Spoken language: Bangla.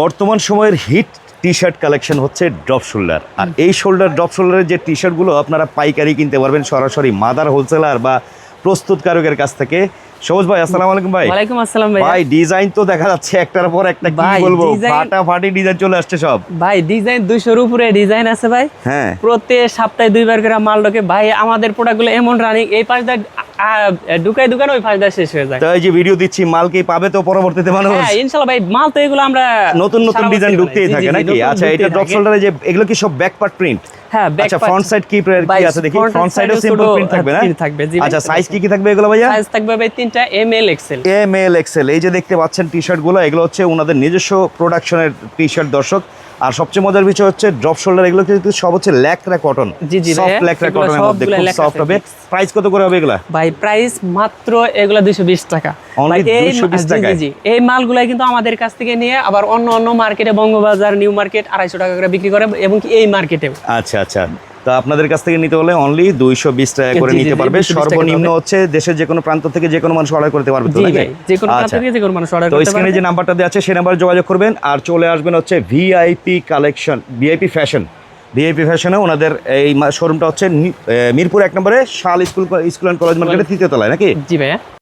বর্তমান সময়ের হিট টি শার্ট কালেকশন হচ্ছে ড্রপ শোল্ডার। আর এই শোল্ডার ড্রপ শোল্ডারের যে টি শার্টগুলো আপনারা পাইকারি কিনতে পারবেন সরাসরি মাদার হোলসেলার বা প্রস্তুতকারকের কাছ থেকে সবুজ ভাই আসসালামু আলাইকুম ভাই। ওয়ালাইকুম আসসালাম ভাই ভাই ডিজাইন তো দেখা যাচ্ছে একটার পর একটা কি বলব? design- ফাটা ফাটি ডিজাইন চলে আসছে সব। ভাই ডিজাইন দুইশোর উপরে ডিজাইন আছে ভাই। হ্যাঁ। প্রতি সপ্তাহে দুইবার করে মাল ঢোকে। ভাই আমাদের প্রোডাক্টগুলো এমন রানিং এই পাঁচটা ঢুকাই দোকান ওই পাঁচটা শেষ হয়ে যায়। তো এই যে ভিডিও দিচ্ছি মাল কি পাবে তো পরবর্তীতে মানুষ? হ্যাঁ ইনশাল্লাহ ভাই মাল তো এগুলো আমরা নতুন নতুন ডিজাইন। ঢুকতেই থাকে নাকি? আচ্ছা এটা শোল্ডারে যে এগুলো কি সব ব্যাক পার্ট প্রিন্ট হ্যাঁ আচ্ছা ফ্রন্ট সাইড কি কি আছে? দেখি ফ্রন্ট সাইডেও সিম্পল প্রিন্ট থাকবে না? থাকবে, জি আচ্ছা সাইজ কি কি থাকবে এগুলো ভাইয়া? সাইজ থাকবে ভাই তিনটা M L XL M L XL এই যে দেখতে পাচ্ছেন টি এগুলো হচ্ছে ওনাদের নিজস্ব প্রোডাকশনের টি শার্ট দর্শক। আর সবচেয়ে মজার বিষয় হচ্ছে ড্রপ শোল্ডার এগুলো কিন্তু সব হচ্ছে ল্যাকরা কটন জি, জি সফট ল্যাকরা কটনের মধ্যে খুব সফট হবে। প্রাইস কত করে হবে এগুলা? ভাই প্রাইস মাত্র এগুলা দুইশো বিশ টাকা। Only ভাই, 220 জি, জি, জি এই মালগুলাই কিন্তু আমাদের কাছ থেকে নিয়ে আবার অন্য অন্য মার্কেটে বঙ্গবাজার নিউ মার্কেট আড়াইশো টাকা করে বিক্রি করে এবং এই মার্কেটেও আচ্ছা আচ্ছা তো আপনাদের কাছ থেকে নিতে হলে অনলি দুইশো বিশ টাকা করে নিতে পারবে। সর্বনিম্ন হচ্ছে দেশের যে কোনো প্রান্ত থেকে যে কোনো মানুষ অর্ডার করতে পারবে তো আচ্ছা। স্ক্রিনে যে নাম্বারটা দেওয়া আছে সেই নাম্বারে যোগাযোগ করবেন। আর চলে আসবেন হচ্ছে VIP collection VIP fashion VIP ফ্যাশনে ওনাদের এই শোরুমটা হচ্ছে মিরপুর এক নম্বরে শাল স্কুল স্কুল অ্যান্ড কলেজ মার্কেটের তৃতীয় তলায় নাকি? জি ভাইয়া।